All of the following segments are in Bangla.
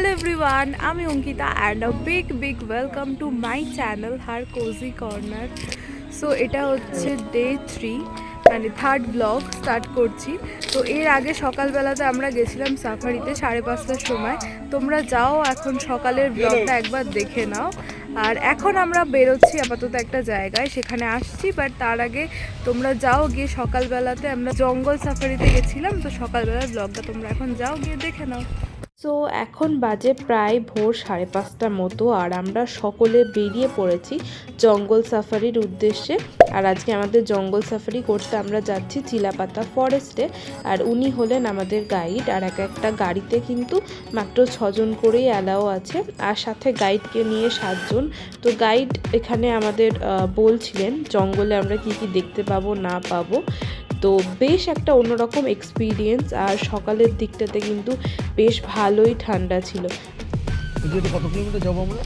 হ্যালো এভরিওয়ান আমি Ankita and a big big welcome to my channel her cozy corner so এটা হচ্ছে ডে থ্রি মানে থার্ড ব্লগ স্টার্ট করছি। তো এর আগে সকালবেলাতে আমরা গেছিলাম সাফারিতে সাড়ে পাঁচটার সময়। তোমরা যাও এখন সকালের ব্লগটা একবার দেখে নাও। আর এখন আমরা বেরোচ্ছি আপাতত একটা জায়গায়, সেখানে আসছি বাট তার আগে তোমরা যাও গিয়ে সকালবেলাতে আমরা জঙ্গল সাফারিতে গেছিলাম। তো সকালবেলার ব্লগটা তোমরা এখন যাও গিয়ে দেখে নাও। সো এখন বাজে প্রায় ভোর সাড়ে পাঁচটার মতো আর আমরা সকলে বেরিয়ে পড়েছি জঙ্গল সাফারির উদ্দেশ্যে। আর আজকে আমাদের জঙ্গল সাফারি করতে আমরা যাচ্ছি চিলাপাতা ফরেস্টে। আর উনি হলেন আমাদের গাইড আর এক একটা গাড়িতে কিন্তু মাত্র ছজন করেই অ্যালাও আছে। আর সাথে গাইডকে নিয়ে সাতজন। তো গাইড এখানে আমাদের বলছিলেন জঙ্গলে আমরা কি কি দেখতে পাবো, না পাবো। তো বেশ একটা অন্যরকম এক্সপিরিয়েন্স আর সকালের দিকটাতে কিন্তু বেশ ভালোই ঠান্ডা ছিল। কত কিলোমিটার যাব আমরা?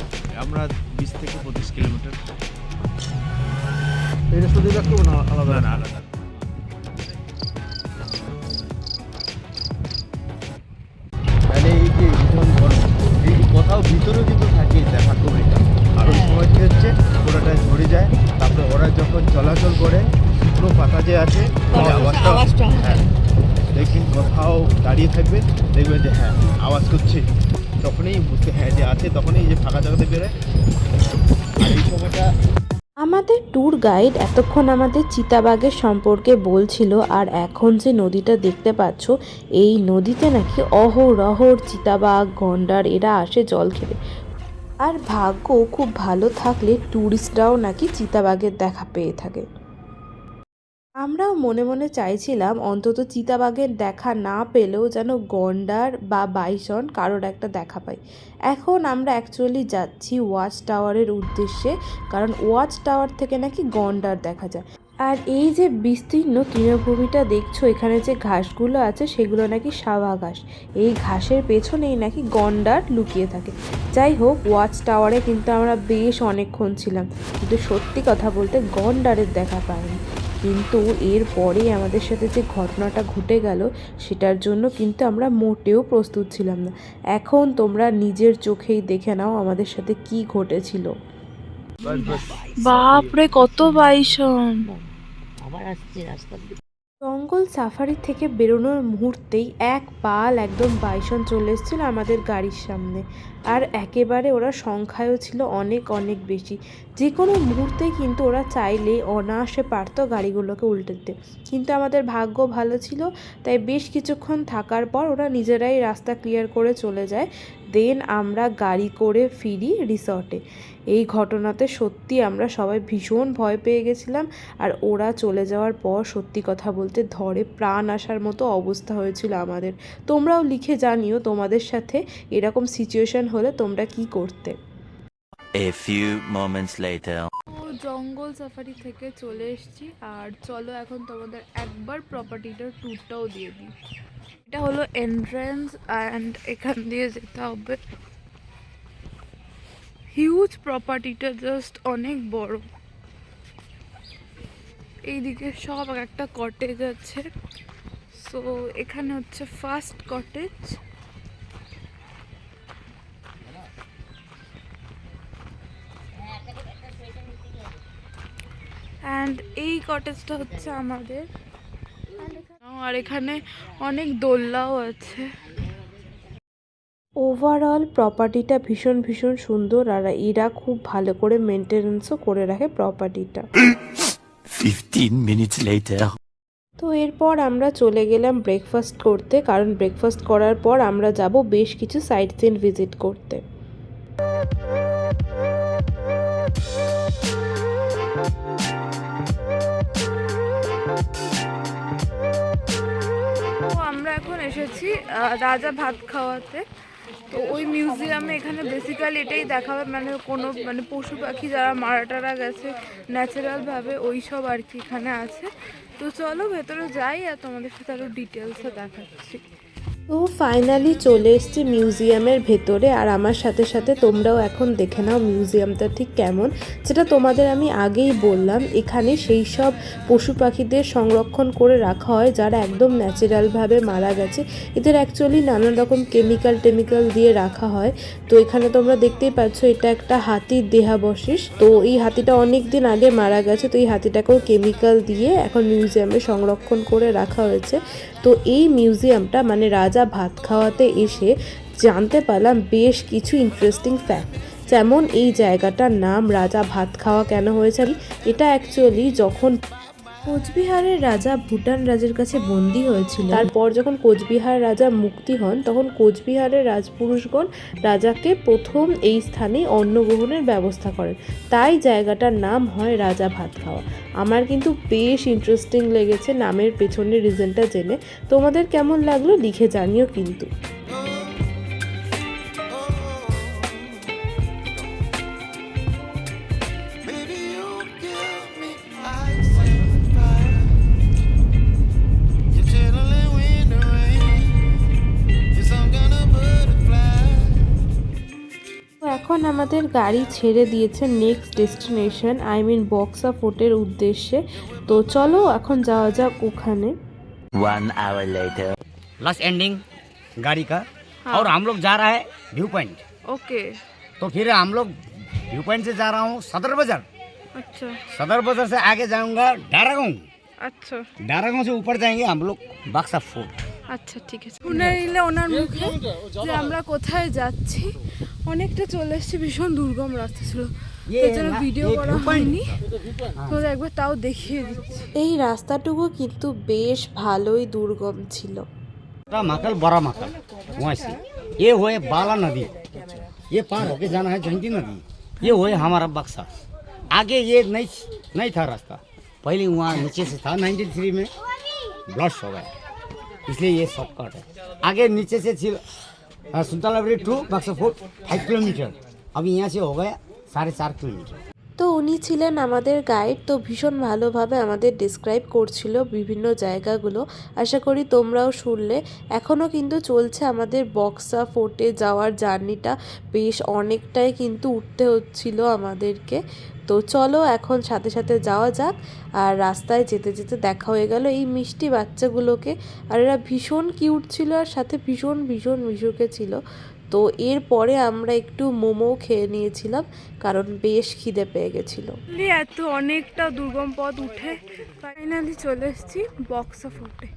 আমরা বিশ থেকে পঁচিশ কিলোমিটার। না? আলাদা। না আলাদা। তাহলে এই যে ভীষণ গরম এই কোথাও ভিতরে কিন্তু থাকে দেখা খুব এটা আর ওই সময় হচ্ছে? পুরোটা ঝরে যায়। তারপরে ওরা যখন চলাচল করে শুকনো পাতা যে আছে ওই আওয়াজটা হ্যাঁ। দেখবেন কোথাও দাঁড়িয়ে থাকবে দেখবেন যে হ্যাঁ আওয়াজ করছে। তখনই বুঝতে হ্যাঁ যে আছে তখনই এই যে ফাঁকা জায়গাতে বেরোয়। আর এই সময়টা আমাদের ট্যুর গাইড এতক্ষণ আমাদের চিতাবাগের সম্পর্কে বলছিল আর এখন যে নদীটা দেখতে পাচ্ছ এই নদীতে নাকি অহরহর চিতাবাঘ গন্ডার এরা আসে জল খেতে। আর ভাগ্য খুব ভালো থাকলে ট্যুরিস্টরাও নাকি চিতাবাঘের দেখা পেয়ে থাকে। আমরাও মনে মনে চাইছিলাম অন্তত চিতাবাঘের দেখা না পেলেও যেন গন্ডার বা বাইসন কারোর একটা দেখা পাই। এখন আমরা অ্যাকচুয়ালি যাচ্ছি ওয়াচ টাওয়ারের উদ্দেশ্যে, কারণ ওয়াচ টাওয়ার থেকে নাকি গন্ডার দেখা যায়। আর এই যে বিস্তীর্ণ তৃণভূমিটা দেখছ, এখানে যে ঘাসগুলো আছে, সেগুলো নাকি সাওয়া ঘাস। এই ঘাসের পেছনেই নাকি গন্ডার লুকিয়ে থাকে। যাই হোক ওয়াচ টাওয়ারে কিন্তু আমরা বেশ অনেকক্ষণ ছিলাম। কিন্তু সত্যি কথা বলতে গন্ডারের দেখা পাইনি। কিন্তু এরপরে আমাদের সাথে যে ঘটনাটা ঘটে গেল সেটার জন্য কিন্তু আমরা মোটেও প্রস্তুত ছিলাম না। এখন তোমরা নিজের চোখেই দেখে নাও আমাদের সাথে কি ঘটেছিল। বাপরে কত বাইসন। আবার আসছে রাস্তা দিয়ে। জঙ্গল সাফারি থেকে বেরোনোর মুহূর্তেই এক পাল একদম বাইসন চলে এসেছিল আমাদের গাড়ির সামনে। আর একেবারে ওরা সংখ্যায়ও ছিল অনেক অনেক বেশি। যে কোনো মুহূর্তেই কিন্তু ওরা চাইলে অনায়াসে পারতো গাড়িগুলোকে উল্টে দিতে। কিন্তু আমাদের ভাগ্য ভালো ছিল, তাই বেশ কিছুক্ষণ থাকার পর ওরা নিজেরাই রাস্তা ক্লিয়ার করে চলে যায়। দেন আমরা গাড়ি করে ফিরি রিসর্টে। এই ঘটনাতে সত্যি আমরা সবাই ভীষণ ভয় পেয়ে গেছিলাম আর ওরা চলে যাওয়ার পর সত্যি কথা বলতে ধরে প্রাণ আসার মতো অবস্থা হয়েছিল আমাদের। তোমরাও লিখে জানিও তোমাদের সাথে এরকম সিচুয়েশন হলে তোমরা কি করতে। A few moments later. জঙ্গল সাফারি থেকে চলে এসেছি আর চলো এখন তোমাদের একবার প্রপার্টিটার ট্যুরটাও দিয়ে দিই। এটা হলো এন্ট্রান্স অ্যান্ড এখান দিয়ে যেতে হবে। হিউজ প্রপার্টিটা জাস্ট অনেক বড়। এইদিকে সব একটা কটেজ আছে। সো এখানে হচ্ছে ফার্স্ট কটেজ অ্যান্ড এই কটেজটা হচ্ছে আমাদের। আর এখানে অনেক দোলনাও আছে। ওভারঅল প্রপার্টিটা ভীষণ ভীষণ সুন্দর আর এরা খুব ভালো করে মেনটেনেন্সও করে রাখে প্রপার্টিটা 15 minutes তো এরপর আমরা চলে গেলাম ব্রেকফাস্ট করতে কারণ ব্রেকফাস্ট করার পর আমরা যাব বেশ কিছু সাইট সিন ভিজিট করতে। এসেছি রাজা ভাত খাওয়াতে। তো ওই মিউজিয়ামে এখানে বেসিক্যালি এটাই দেখাবে মানে কোনো মানে পশু পাখি যারা মারা টারা গেছে ন্যাচারালভাবে ওই সব আর কি এখানে আছে। তো চলো ভেতরে যাই আর তোমাদের সাথে আরও ডিটেলসে দেখাচ্ছি। তো ফাইনালি চলে এসেছি মিউজিয়ামের ভেতরে। আর আমার সাথে সাথে তোমরাও এখন দেখে নাও মিউজিয়ামটা ঠিক কেমন। যেটা তোমাদের আমি আগেই বললাম, এখানে সেই সব পশু পাখিদের সংরক্ষণ করে রাখা হয়, যারা একদম ন্যাচারালভাবে মারা গেছে। এদের অ্যাকচুয়ালি নানান রকম কেমিক্যাল টেমিক্যাল দিয়ে রাখা হয়। তো এখানে তোমরা দেখতেই পাচ্ছ, এটা একটা হাতির দেহাবশেষ। তো এই হাতিটা অনেক দিন আগে মারা গেছে, তো এই হাতিটাকেও কেমিক্যাল দিয়ে এখন মিউজিয়ামে সংরক্ষণ করে রাখা হয়েছে। তো এই মিউজিয়ামটা মানে রাজা ভাত খাওয়াতে এসে জানতে পারলাম বেশ কিছু ইন্টারেস্টিং ফ্যাক্ট যেমন এই জায়গাটার নাম রাজা ভাত খাওয়া কেন হয়েছে? এটা অ্যাকচুয়ালি যখন কোচবিহারের রাজা ভুটান রাজের কাছে বন্দি হয়েছিল। তারপর যখন কোচবিহার রাজা মুক্তি হন, তখন কোচবিহারের রাজপুরুষগণ রাজাকে প্রথম এই স্থানে অন্নগ্রহণের ব্যবস্থা করেন। তাই জায়গাটার নাম হয় রাজা ভাত খাওয়া। আমার কিন্তু বেশ ইন্টারেস্টিং লেগেছে নামের পেছনের রিজনটা জেনে। তোমাদের কেমন লাগল লিখে জানিও কিন্তু। আমাদের গাড়ি ছেড়ে দিয়েছে next destination I mean Buxa ফোর্টের উদ্দেশ্যে তো চলো এখন যাওয়া যাক ওখানে One hour later. Last ending गाड़ी का और हम लोग जा रहा है व्यू पॉइंट ওকে तो फिर हम लोग व्यू पॉइंट से जा रहा हूँ सदर बाजार আচ্ছা सदर बाजार से आगे जाऊंगा डारागांव আচ্ছা डारागांव से ऊपर जाएंगे हम लोग बक्सा फोर्ट আচ্ছা ঠিক আছে শুনে নিলে ওনার মুখে যে আমরা কোথায় যাচ্ছি অনেকটা চলে এসেছি ভীষণ দুর্গম রাস্তা ছিল এর জন্য না, ভিডিও এই করা view point। হয়নি তো একবার তাও দেখিয়ে দিচ্ছি এই রাস্তাটুকু কিন্তু বেশ ভালোই দুর্গম ছিল छोटा माकल बड़ा माकल वहाँ से ये हुए बाला नदी ये पार होके जाना है जयंती नदी ये हुए हमारा बक्सा आगे ये नहीं नहीं था रास्ता पहले वहाँ नीचे से था 93 में ब्लश हो गया इसलिए ये शॉर्टकट है आगे नीचे से छिल सुल्तान library to Buxa fort five kilometre अभी यहाँ से हो गया साढ़े चार किलोमीटर তো উনি ছিলেন আমাদের গাইড তো ভীষণ ভালোভাবে আমাদের ডিসক্রাইব করছিল বিভিন্ন জায়গাগুলো আশা করি তোমরাও শুনলে এখনও কিন্তু চলছে আমাদের বক্সা ফোর্টে যাওয়ার জার্নিটা বেশ অনেকটাই কিন্তু উঠতে হচ্ছিল আমাদেরকে তো চলো এখন সাথে সাথে যাওয়া যাক। আর রাস্তায় যেতে যেতে দেখা হয়ে গেল এই মিষ্টি বাচ্চাগুলোকে। আর এরা ভীষণ কিউট ছিল আর সাথে ভীষণ ভীষণ মিশুকে ছিল। তো এরপরে আমরা একটু মোমো খেয়ে নিয়েছিলাম কারণ বেশ খিদে পেয়ে গেছিল। এত অনেকটা দুর্গম পথ উঠে ফাইনালি চলে এসেছি বক্সা ফোর্টে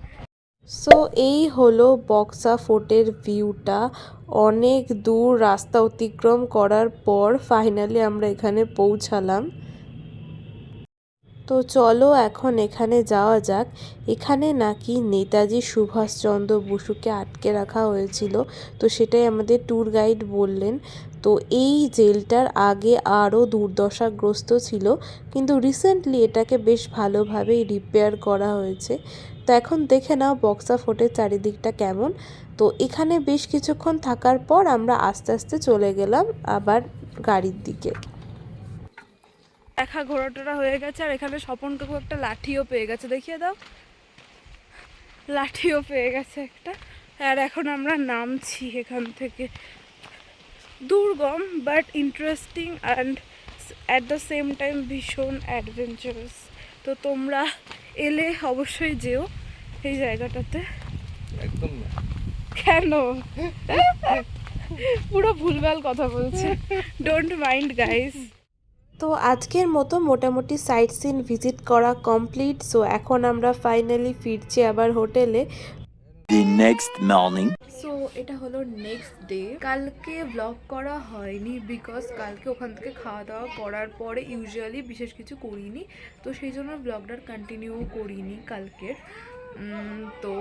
সো এই হলো বক্সা ফোর্টের ভিউটা অনেক দূর রাস্তা অতিক্রম করার পর ফাইনালি আমরা এখানে পৌঁছালাম। তো চলো এখন এখানে যাওয়া যাক। এখানে নাকি নেতাজি সুভাষচন্দ্র বসুকে আটকে রাখা হয়েছিল। তো সেটাই আমাদের ট্যুর গাইড বললেন। তো এই জেলটার আগে আরও দুর্দশাগ্রস্ত ছিল। কিন্তু রিসেন্টলি এটাকে বেশ ভালোভাবেই রিপেয়ার করা হয়েছে। তো এখন দেখে নাও বক্সা ফোর্টের চারিদিকটা কেমন। তো এখানে বেশ কিছুক্ষণ থাকার পর আমরা আস্তে আস্তে চলে গেলাম আবার গাড়ির দিকে। দেখা ঘোরাটোরা হয়ে গেছে আর এখানে স্বপন কাকু একটা লাঠিও পেয়ে গেছে, দেখিয়ে দাও। লাঠিও পেয়ে গেছে একটা। আর এখন আমরা নামছি এখান থেকে। দুর্গম but interesting and at the same time ভীষণ অ্যাডভেঞ্চারাস তো তোমরা এলে অবশ্যই যেও এই জায়গাটাতে। একদম না। কেন? পুরো ভুলভাল কথা বলছে। ডোন্ট মাইন্ড গাইস তো আজকের মতো মোটামুটি সাইট সিন ভিজিট করা কমপ্লিট সো এখন আমরা ফাইনালি ফিরছি আবার হোটেলে Next morning. সো এটা হলো নেক্সট ডে কালকে ব্লগ করা হয়নি বিকজ কালকে ওখান থেকে খাওয়া দাওয়া করার পরে ইউজুয়ালি বিশেষ কিছু করিনি। তো সেই জন্য ব্লগটার কন্টিনিউ করিনি কালকের। তো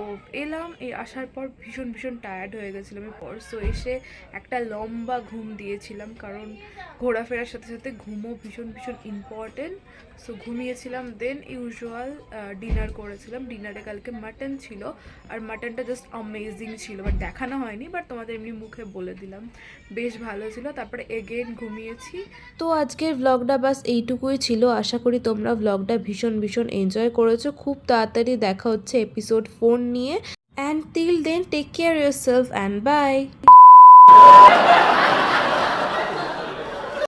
এলাম এই আসার পর ভীষণ ভীষণ টায়ার্ড হয়ে গেছিলাম এরপর সো এসে একটা লম্বা ঘুম দিয়েছিলাম, কারণ ঘোরাফেরার সাথে সাথে ঘুমও ভীষণ ভীষণ ইম্পর্টেন্ট সো ঘুমিয়েছিলাম দেন ইউজুয়াল ডিনার করেছিলাম। ডিনারে কালকে মাটন ছিল, আর মাটনটা জাস্ট অ্যামেজিং ছিল বাট দেখানো হয়নি বাট তোমাদের এমনি মুখে বলে দিলাম। বেশ ভালো ছিল, তারপরে এগেন ঘুমিয়েছি। তো আজকের ব্লগটা বাস এইটুকুই ছিল। আশা করি তোমরা ব্লগটা ভীষণ ভীষণ এনজয় করেছ। খুব তাড়াতাড়ি দেখা হচ্ছে এপিসোড ফোর নিয়ে and till then take care yourself and bye.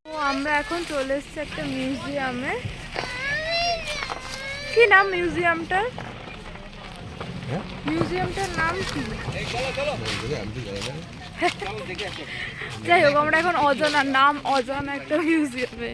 তো আমরা এখন চলে এসেছি একটা মিউজিয়ামে। কি নাম মিউজিয়ামটার? মিউজিয়ামটার নাম কি? যাই হোক আমরা এখন অজানা নাম অজানা একটা মিউজিয়ামে